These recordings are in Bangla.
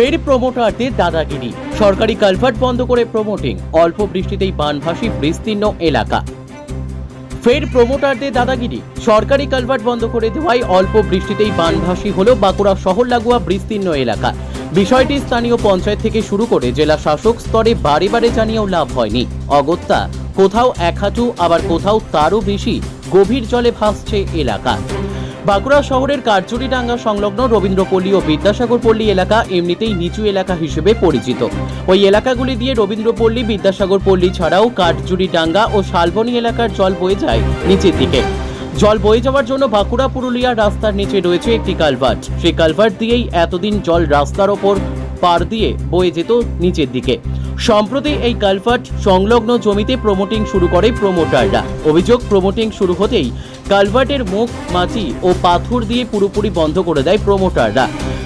ফের প্রমোটারদের দাদাগিরি। সরকারি কালভার্ট বন্ধ করে প্রমোটিং অল্প বৃষ্টিতেই বানভাসী বিস্তীর্ণ এলাকা। ফের প্রমোটারদের দাদাগিরি, সরকারি কালভার্ট বন্ধ করে দেওয়ায় অল্প বৃষ্টিতেই বানভাসী হল বাঁকুড়া শহর লাগোয়া বিস্তীর্ণ এলাকা। বিষয়টি স্থানীয় পঞ্চায়েত থেকে শুরু করে জেলা শাসক স্তরে বারে বারে জানিয়েও লাভ হয়নি। অগত্যা, কোথাও এক হাঁটু আবার কোথাও তারও বেশি গভীর জলে ভাসছে এলাকা। বাঁকুড়া শহরের কারচুরিডাঙ্গা সংলগ্ন রবীন্দ্রপল্লী ও বিদ্যাসাগর পল্লী এলাকা এমনিতেই নিচু এলাকা হিসেবে পরিচিত। ওই এলাকাগুলি দিয়ে রবীন্দ্রপল্লী বিদ্যাসাগর পল্লী ছাড়াও কাঠজুড়িডাঙ্গা ও শালবনী এলাকার জল বয়ে যায় নিচের দিকে। জল বয়ে যাওয়ার জন্য বাঁকুড়া পুরুলিয়া রাস্তার নিচে রয়েছে একটি কালভার্ট। সেই কালভার্ট দিয়েই এতদিন জল রাস্তার ওপর পার দিয়ে বয়ে যেত নিচের দিকে। সম্প্রতি এই কালভার্ট সংলগ্ন জমিতে প্রমোটিং শুরু করে প্রমোটাররা অভিযোগ প্রমোটিং শুরু হতেই কালভার্টের মুখ, মাটি ও পাথর দিয়ে পুরোপুরি বন্ধ করে দেয় প্রমোটাররা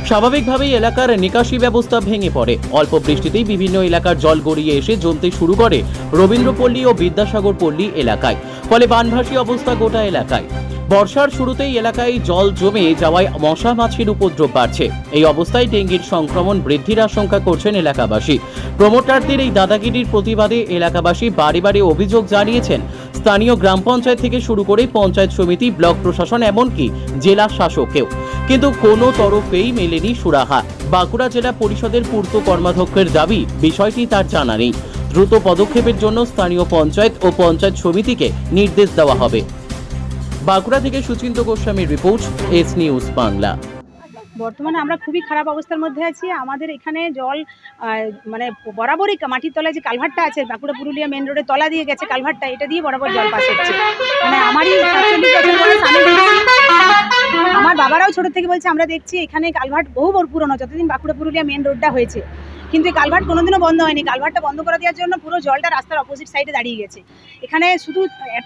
স্বাভাবিকভাবেই এলাকার নিকাশি ব্যবস্থা ভেঙে পড়ে। অল্প বৃষ্টিতেই বিভিন্ন এলাকার জল গড়িয়ে এসে জমতে শুরু করে রবীন্দ্রপল্লী ও বিদ্যাসাগর পল্লী এলাকায়। ফলে বানভাসী অবস্থা গোটা এলাকায়। বর্ষার শুরুতেই এলাকায় জল জমে যাওয়ায় মশা মাছির উপদ্রব বাড়ছে। এই অবস্থায় ডেঙ্গির সংক্রমণ বৃদ্ধির আশঙ্কা করছেন এলাকাবাসী। প্রমোটারদের এই দাদাগিরির প্রতিবাদে এলাকাবাসী বাড়ি বাড়ি অভিযোগ জানিয়েছেন, স্থানীয় গ্রাম পঞ্চায়েত থেকে শুরু করে পঞ্চায়েত সমিতি, ব্লক প্রশাসন, এমনকি জেলা শাসকেও কিন্তু কোনো তরফেই মেলেনি সুরাহা। বাঁকুড়া জেলা পরিষদের পূর্ত কর্মাধ্যক্ষের দাবি, বিষয়টি তার জানা নেই। দ্রুত পদক্ষেপের জন্য স্থানীয় পঞ্চায়েত ও পঞ্চায়েত সমিতিকে নির্দেশ দেওয়া হবে। বাঁকুড়া থেকে সুচিন্ত গোস্বামীর রিপোর্ট এস নিউজ বাংলা। বর্তমানে আমরা খুবই খারাপ অবস্থার মধ্যে আছি। আমাদের এখানে জল মানে বরাবরই মাটির তলায় যে কালভারটা আছে, বাঁকুড়া পুরুলিয়া মেন রোডের তলা দিয়ে গেছে কালভারটা এটা দিয়ে বরাবর জল পাস হচ্ছে। মানে আমারই আমার বাবারাও ছোট থেকে বলছে, আমরা দেখছি এখানে কালভার্ট বহু পুরনো, যতদিন বাঁকুড়া পুরুলিয়া মেন রোডটা হয়েছে। কিন্তু এই কালভার্ট কোনোদিনও বন্ধ হয়নি। কালভার্টটা বন্ধ করে দেওয়ার জন্য পুরো জলটা রাস্তার অপোজিট সাইডে দাঁড়িয়ে গেছে। এখানে শুধু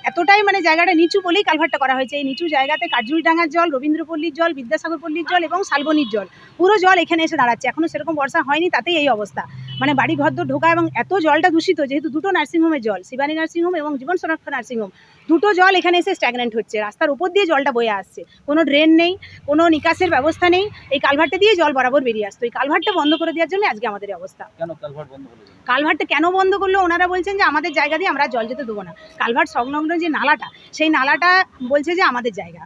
এতটাই মানে জায়গাটা নিচু বলেই কালভার্টটা করা হয়েছে। এই নিচু জায়গাতে কাজুরিডাঙ্গার জল, রবীন্দ্রপল্লীর জল বিদ্যাসাগর পল্লীর জল এবং শালবনির জল, পুরো জল এখানে এসে দাঁড়াচ্ছে। এখনও সেরকম বর্ষা হয়নি, তাতেই এই অবস্থা। মানে বাড়ি ঘর দর ঢোকা এবং এত জলটা দূষিত, যেহেতু দুটো নার্সিংহোমের জল, শিবানী নার্সিংহোম এবং জীবন সুরক্ষা নার্সিংহোম দুটো জল এখানে এসে স্ট্যাগনেন্ট হচ্ছে। রাস্তার উপর দিয়ে জলটা বয়ে আসছে। কোনো ড্রেন নেই, কোনো নিকাশের ব্যবস্থা নেই। এই কালভারটা দিয়ে জল বরাবর বেরিয়ে আসতো। এই কালভারটা বন্ধ করে দেওয়ার জন্য আজকে আমাদের অবস্থা। কেন কালভার্ট বন্ধ হলো কেন? কেন বন্ধ করল? ওনারা বলছেন যে আমাদের জায়গা দিয়ে আমরা জল যেতে দেবো না। কালভার্ট সংলগ্ন যে নালাটা সেই নালাটা বলছে যে আমাদের জায়গা।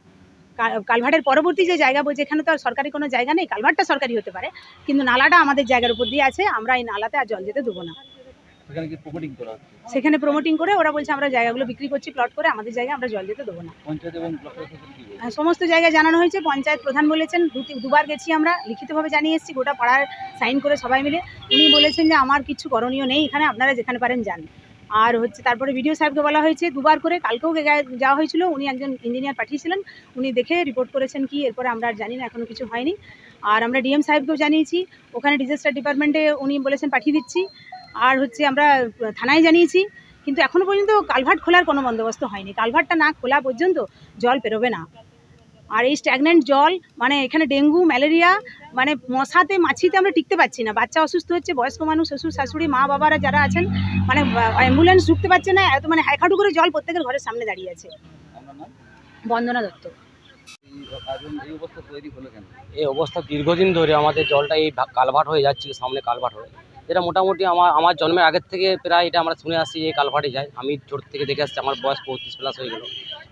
কালভার্টের পরবর্তী যে জায়গা বলছে এখানে তো আর সরকারি কোনো জায়গা নেই। কালভার্টটা সরকারি হতে পারে। কিন্তু নালাটা আমাদের জায়গার উপর দিয়ে আছে। আমরা এই নালাতে আর জল যেতে দেবো না। সেখানে কি প্রমোটিং করা হচ্ছে। সেখানে প্রমোটিং করে ওরা বলছে আমরা জায়গাগুলো বিক্রি করছি প্লট করে আমাদের জায়গায় আমরা জল যেতে দেবো না। পঞ্চায়েত এবং ব্লক প্রশাসন কি বলছে? সমস্ত জায়গায় জানানো হয়েছে পঞ্চায়েত প্রধান বলেছেন দু দুবার গেছি আমরা লিখিতভাবে জানিয়ে এসেছি গোটা পাড়ার সাইন করে সবাই মিলে। উনি বলেছেন যে আমার কিছু করণীয় নেই এখানে আপনারা যেখানে পারেন যান। আর হচ্ছে তারপরে ভিডিও সাহেবকে বলা হয়েছে দুবার করে কালকেও গে- যাওয়া হয়েছিল উনি একজন ইঞ্জিনিয়ার পাঠিয়েছিলেন উনি দেখে রিপোর্ট করেছেন কি এরপরে আমরা আর জানি না এখনও কিছু হয়নি। আর আমরা ডিএম সাহেবকেও জানিয়েছি ওখানে ডিজাস্টার ডিপার্টমেন্টে উনি বলেছেন পাঠিয়ে দিচ্ছি। আর হচ্ছে আমরা থানায় জানিয়েছি, কিন্তু এখনও পর্যন্ত কালভার্ট খোলার কোনো বন্দোবস্ত হয়নি। কালভার্টটা না খোলা পর্যন্ত জল পেরোবে না। আর এই স্ট্যাগনেন্ট জল মানে এখানে ডেঙ্গু, ম্যালেরিয়া মানে মশাতে, মাছিতে আমরা টিকতে পারছি না। বাচ্চা অসুস্থ হচ্ছে, বয়স্ক মানুষ, শ্বশুর, শাশুড়ি, মা বাবারা যারা আছেন মানে অ্যাম্বুলেন্স ঢুকতে পারছে না, এত মানে হাইখাটু করে জল প্রত্যেকের ঘরের সামনে দাঁড়িয়ে আছে। বন্দনা দত্ত। এই অবস্থা দীর্ঘদিন ধরে আমাদের জলটা এই কালভার্ট হয়ে যাচ্ছিল সামনে কালভার্ট হয়ে এটা মোটামুটি আমার আমার জন্মের আগের থেকে প্রায় এটা আমরা শুনে আসছি যে কালভার্টে যায় আমি ছোট থেকে দেখে আসছি, আমার বয়স পঁয়ত্রিশ প্লাস হয়ে গেল।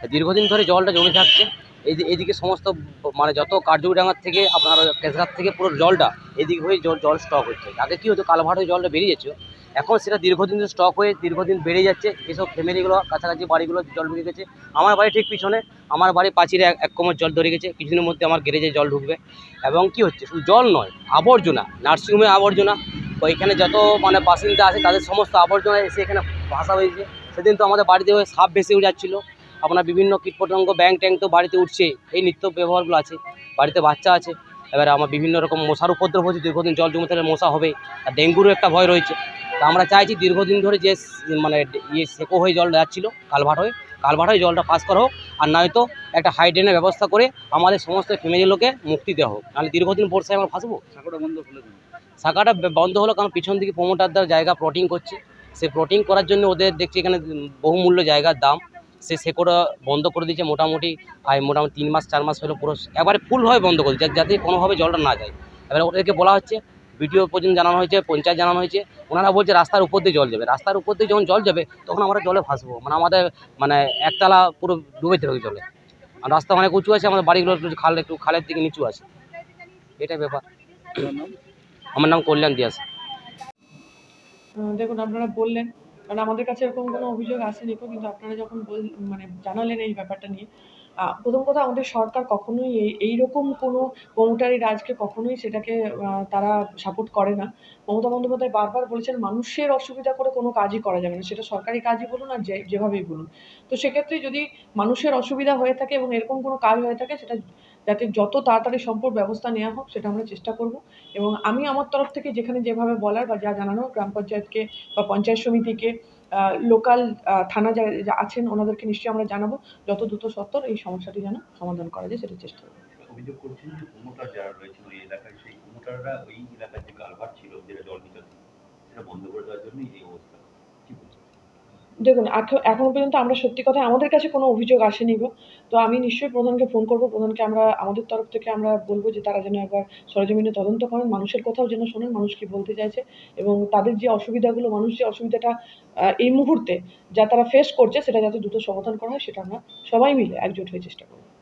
দীর্ঘদিন ধরে জলটা জমে থাকছে। এই এইদিকে সমস্ত মানে যত কার্যডাঙ্গার থেকে আপনার কেসঘাট থেকে পুরো জলটা এদিক হয়ে জল জল স্টক হচ্ছে। আগে কী হতো, কালভার্ট হয়ে জলটা বেরিয়ে যাচ্ছে এখন সেটা দীর্ঘদিন স্টক হয়ে দীর্ঘদিন বেড়ে যাচ্ছে। এসব ফ্যামিলিগুলো কাছাকাছি বাড়িগুলো জল ঢুকে গেছে। আমার বাড়ি ঠিক পিছনে, আমার বাড়ি পাঁচিরে এক- কোমর জল ধরে গেছে। কিছুদিনের মধ্যে আমার গ্যারেজে জল ঢুকবে। এবং কি হচ্ছে, শুধু জল নয়, আবর্জনা, নার্সিংহোমে আবর্জনা ওইখানে যত মানে বাসিন্দা আছে, তাদের সমস্ত আবর্জনা এসে এখানে ভাসা হয়েছে। সেদিন তো আমাদের বাড়িতে ওই সাপ ভেসে উঠে যাচ্ছিল আপনার বিভিন্ন কীটপতঙ্গ ব্যাং ট্যাং তো বাড়িতে উঠছে। এই নিত্য ব্যবহারগুলো আছে। বাড়িতে বাচ্চা আছে। এবার আমার বিভিন্ন রকম মশার উপদ্রব হচ্ছে। দীর্ঘদিন জল জমে থাকলে মশা হবে। আর ডেঙ্গুরও একটা ভয় রয়েছে। তা আমরা চাইছি দীর্ঘদিন ধরে যে মানে ইয়ে সেকো হয়ে জল যাচ্ছিল, কালভার্ট হয়ে। কালভার্ট হয়ে জলটা পাস করা হোক। আর নয়তো একটা হাইড্রেনের ব্যবস্থা করে আমাদের সমস্ত ফ্যামিলির লোকে মুক্তি দেওয়া হোক। নাহলে দীর্ঘদিন বর্ষায় আমরা ফাঁসবো সাঁকোটা বন্ধ কেন শাখাটা বন্ধ হলো কারণ পিছন দিকে প্রমোটারদের জায়গা প্লটিং করছে। সে প্লটিং করার জন্য ওদের দেখছি এখানে বহুমূল্য জায়গার দাম। সে সেকোটা বন্ধ করে দিয়েছে মোটামুটি আয় মোটামুটি তিন মাস, চার মাস হলো পুরো একবারে ফুলভাবে বন্ধ করে দিচ্ছে যাতে কোনোভাবে জলটা না যায়। এবারে ওদেরকে বলা হচ্ছে ভিডিও পর্যন্ত জানানো হয়েছে, পঞ্চায়েত জানানো হয়েছে, ওনারা বলছে রাস্তার উপর দিয়ে জল যাবে। রাস্তার উপর দিয়ে যখন জল যাবে, তখন আমরা জলে ভাসবো। মানে আমাদের মানে একতলা পুরো ডুবে থাকবে জলে। আর রাস্তা অনেক উঁচু আছে, আমাদের বাড়িগুলো একটু খাল, একটু খালের দিকে নিচু আছে। এটাই ব্যাপার। আমার নাম কল্যাণ দিয়াস। দেখুন আপনারা বললেন কারণ আমাদের কাছে এরকম কোনো অভিযোগ আসেনি কো, কিন্তু আপনারা যখন বল মানে জানালেন এই ব্যাপারটা নিয়ে প্রথম কথা আমাদের সরকার কখনোই এই এইরকম কোনো প্রমোটারি রাজকে কখনোই সেটাকে তারা সাপোর্ট করে না। মমতা বন্দ্যোপাধ্যায় বারবার বলেছেন মানুষের অসুবিধা করে কোনো কাজই করা যাবে না। সেটা সরকারি কাজই বলুন আর যেভাবেই বলুন। তো সেক্ষেত্রে যদি মানুষের অসুবিধা হয়ে থাকে এবং এরকম কোনো কাজ হয়ে থাকে সেটা যাতে যত তাড়াতাড়ি সম্ভব ব্যবস্থা নেওয়া হোক, সেটা আমরা চেষ্টা করব। এবং আমি আমার তরফ থেকে যেখানে যেভাবে বলার বা যা জানানো গ্রাম পঞ্চায়েতকে বা পঞ্চায়েত সমিতিকে লোকাল থানা যা আছেন, ওনাদেরকে নিশ্চয়ই আমরা জানাব। যত দ্রুত সত্তর এই সমস্যাটি যেন সমাধান করা যায়, সেটা চেষ্টা করব। অভিযোগ করছেন যে এলাকায় সেই ওই যে ছিল, যেটা জল নিকাশি, সেটা বন্ধ করে দেওয়ার এই অবস্থা। কি বলছেন? দেখুন এখ- এখনও পর্যন্ত আমরা সত্যি কথা আমাদের কাছে কোনো অভিযোগ আসেনি গো। তো আমি নিশ্চয়ই প্রধানকে ফোন করব। প্রধানকে আমরা আমাদের তরফ থেকে আমরা বলব যে তারা যেন একবার সরজমিনে তদন্ত করেন, মানুষের কথাও যেন শোনেন, মানুষ কি বলতে চাইছে এবং তাদের যে অসুবিধাগুলো, মানুষ যে অসুবিধাটা এই মুহূর্তে যা তারা ফেস করছে, সেটা যাতে দ্রুত সমাধান করা হয়, সেটা আমরা সবাই মিলে একজোট হয়ে চেষ্টা করব।